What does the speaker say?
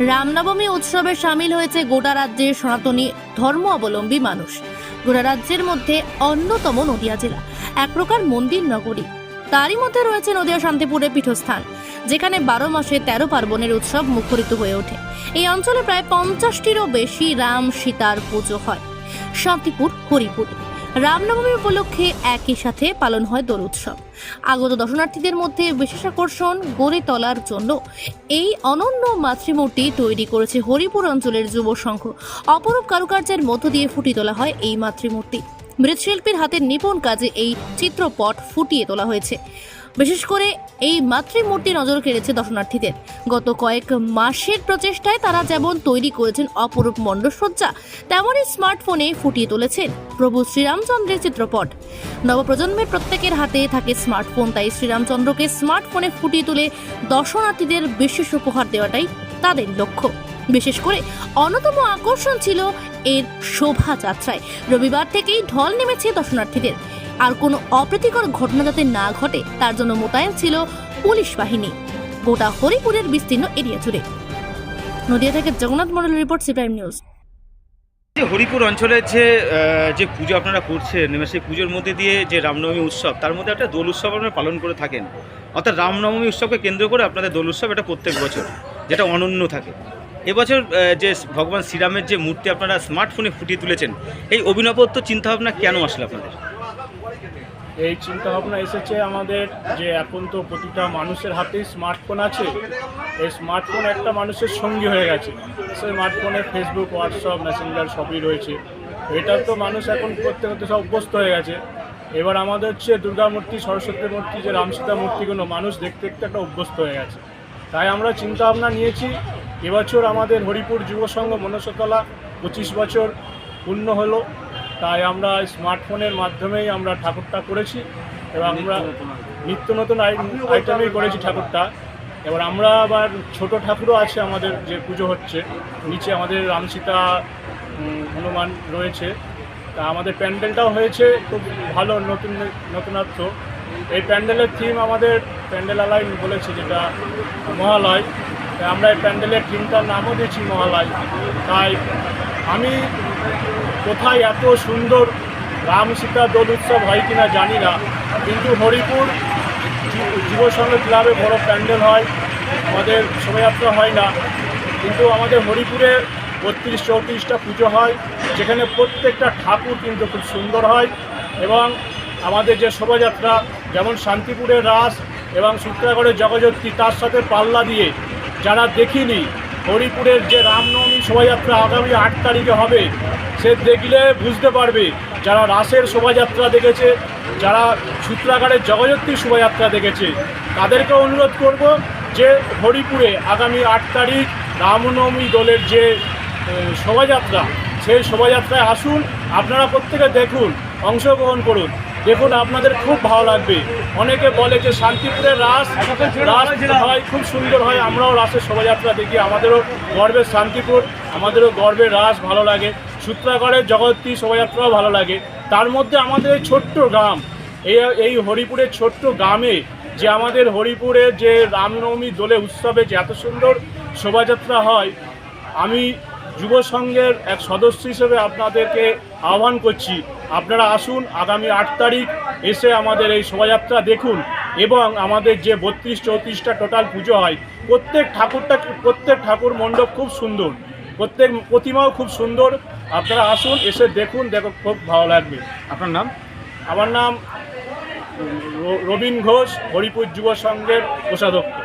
রামনবমী উৎসবে সামিল হয়েছে গোটা রাজ্যের সনাতনী ধর্ম অবলম্বী মানুষ। গোটা রাজ্যের মধ্যে অন্যতম নদিয়া জেলা, এক প্রকার মন্দির নগরী। তারই মধ্যে রয়েছে নদিয়া শান্তিপুরের পীঠস্থান, যেখানে বারো মাসে তেরো পার্বণের উৎসব মুখরিত হয়ে ওঠে। এই অঞ্চলে প্রায় পঞ্চাশটিরও বেশি রাম সীতার পুজো হয়। শান্তিপুর, হরিপুরে। রামনবমী উপলক্ষে একই সাথে পালন হয় দোল উৎসব। আগত দর্শনার্থীদের মধ্যে বিশেষ আকর্ষণ গড়ে তোলার জন্য এই অনন্য মাতৃমূর্তি তৈরি করেছে হরিপুর অঞ্চলের যুব সংঘ। অপরূপ কারুকার্যের মধ্য দিয়ে ফুটিয়ে তোলা হয় এই মাতৃমূর্তি। মৃৎশিল্পীর হাতের নিপুণ কাজে এই চিত্রপট ফুটিয়ে তোলা হয়েছে। বিশেষ করে এই মাতৃমূর্তি নজর কেড়েছে দর্শনার্থীদের। গত কয়েক মাসের প্রচেষ্টায় তারা যেমন তৈরি করেছেন অপরূপ মণ্ডসজ্জা তেমনই স্মার্টফোনে ফুটিয়ে তুলেছেন প্রভু শ্রীরামচন্দ্রের চিত্রপট। নবপ্রজন্মের প্রত্যেকের হাতে থাকে স্মার্টফোন, তাই শ্রীরামচন্দ্রকে স্মার্টফোনে ফুটিয়ে তুলে দর্শনার্থীদের বিশেষ উপহার দেওয়াটাই তাদের লক্ষ্য। বিশেষ করে অন্যতম আকর্ষণ ছিল এর শোভাযাত্রায়। রবিবার থেকেই ঢল নেমেছে দর্শনার্থীদের। আর কোনো অপ্রীতিকর ঘটনা যাতে না ঘটে, তার জন্য মোতায়েন ছিল পুলিশ বাহিনী। গোটা হরিপুরের বিস্তীর্ণ এরিয়া জুড়ে। নদিয়া থেকে Jagannath Mondal report C Prime news. যে হরিপুর অঞ্চলের যে যে পুজো আপনারা করছেন সেই পুজোর মধ্যে দিয়ে যে রামনবমী উৎসব, তার মধ্যে একটা দোল উৎসব আপনারা পালন করে থাকেন। অর্থাৎ রামনবমী উৎসবকে কেন্দ্র করে আপনাদের দোল উৎসব এটা প্রত্যেক বছর, যেটা অনন্য থাকে। এবছর যে ভগবান শ্রীরামের যে মূর্তি আপনারা স্মার্টফোনে ফুটিয়ে তুলেছেন, এই অভিনবত্ব চিন্তাভাবনা কেন আসলো আপনাদের? এই চিন্তা ভাবনা এসেছে আমাদের যে এখন তো প্রতিটা মানুষের হাতেই স্মার্টফোন আছে। এই স্মার্টফোন একটা মানুষের সঙ্গী হয়ে গেছে। সেই স্মার্টফোনে ফেসবুক হোয়াটসঅ্যাপ মেসেঞ্জার সবই রয়েছে। এটা তো মানুষ এখন করতে করতে সব অভ্যস্ত হয়ে গেছে। এবার আমাদের হচ্ছে দুর্গা মূর্তি, সরস্বতী মূর্তি, যে রামসীতা মূর্তিগুলো মানুষ দেখতে দেখতে একটা অভ্যস্ত হয়ে গেছে। তাই আমরা চিন্তা ভাবনা নিয়েছি, এবছর আমাদের হরিপুর যুব সংঘ মনসতলা পঁচিশ বছর পূর্ণ হলো। তাই আমরা স্মার্টফোনের মাধ্যমেই আমরা ঠাকুরটা করেছি এবং আমরা নিত্য নতুন আইটেমেই করেছি ঠাকুরটা। এবার আমরা আবার ছোট ঠাকুরও আছে আমাদের যে পুজো হচ্ছে। নিচে আমাদের রামসীতা হনুমান রয়েছে। তা আমাদের প্যান্ডেলটাও হয়েছে খুব ভালো নতুন নতুনত্ব। এই প্যান্ডেলের থিম আমাদের প্যান্ডেল আলাই বলেছে যেটা মহালয়। তাই আমরা এই প্যান্ডেলের থিমটার নামও দিয়েছি মহালয়। তাই আমি কোথায় এত সুন্দর রাম সীতা দোল উৎসব হয় কিনা জানি না। কিন্তু হরিপুর যু- যুব সংঘ ক্লাবে বড় প্যান্ডেল হয়, আমাদের শোভাযাত্রা হয় না। কিন্তু আমাদের হরিপুরে বত্রিশ চৌত্রিশটা পুজো হয়, যেখানে প্রত্যেকটা ঠাকুর কিন্তু খুব সুন্দর হয় এবং আমাদের যে শোভাযাত্রা, যেমন শান্তিপুরের রাস এবং সূত্রাগড়ের জগজত্রী তার সাথে পাল্লা দিয়ে যারা দেখিনি হরিপুরের যে রামনবমী শোভাযাত্রা আগামী আট তারিখে হবে, সে দেখলে বুঝতে পারবে যারা রাসের শোভাযাত্রা দেখেছে, যারা সূত্রাগারের জগজত্রী শোভাযাত্রা দেখেছে, তাদেরকে অনুরোধ করব যে হরিপুরে আগামী আট তারিখ রামনবমী দলের যে শোভাযাত্রা, সেই শোভাযাত্রায় আসুন, আপনারা প্রত্যেকে দেখুন, অংশগ্রহণ করুন। দেখুন, আপনাদের খুব ভালো লাগবে। অনেকে বলে যে শান্তিপুরের রাস রাস হয়, খুব সুন্দর হয়। আমরাও রাসের শোভাযাত্রা দেখি। আমাদেরও গর্বের শান্তিপুর, আমাদেরও গর্বের রাস ভালো লাগে। সূত্রাগড়ের জগত্রী শোভাযাত্রাও ভালো লাগে। তার মধ্যে আমাদের এই ছোট্ট গ্রাম, এই এই হরিপুরের ছোট্ট গ্রামে যে আমাদের হরিপুরের যে রামনবমী দোলে উৎসবে যে এত সুন্দর শোভাযাত্রা হয়, আমি যুব সংঘের এক সদস্য হিসেবে আপনাদেরকে আহ্বান করছি। আপনারা আসুন, আগামী আট তারিখ এসে আমাদের এই শোভাযাত্রা দেখুন এবং আমাদের যে বত্রিশ চৌত্রিশটা টোটাল পুজো হয়, প্রত্যেক ঠাকুরটা, প্রত্যেক ঠাকুর মণ্ডপ খুব সুন্দর। প্রত্যেক প্রতিমাও খুব সুন্দর। আপনারা আসুন, এসে দেখুন, দেখো খুব ভালো লাগবে। আপনার নাম? আমার নাম রবীন ঘোষ, হরিপুর যুব সংঘের কোষাধ্যক্ষ।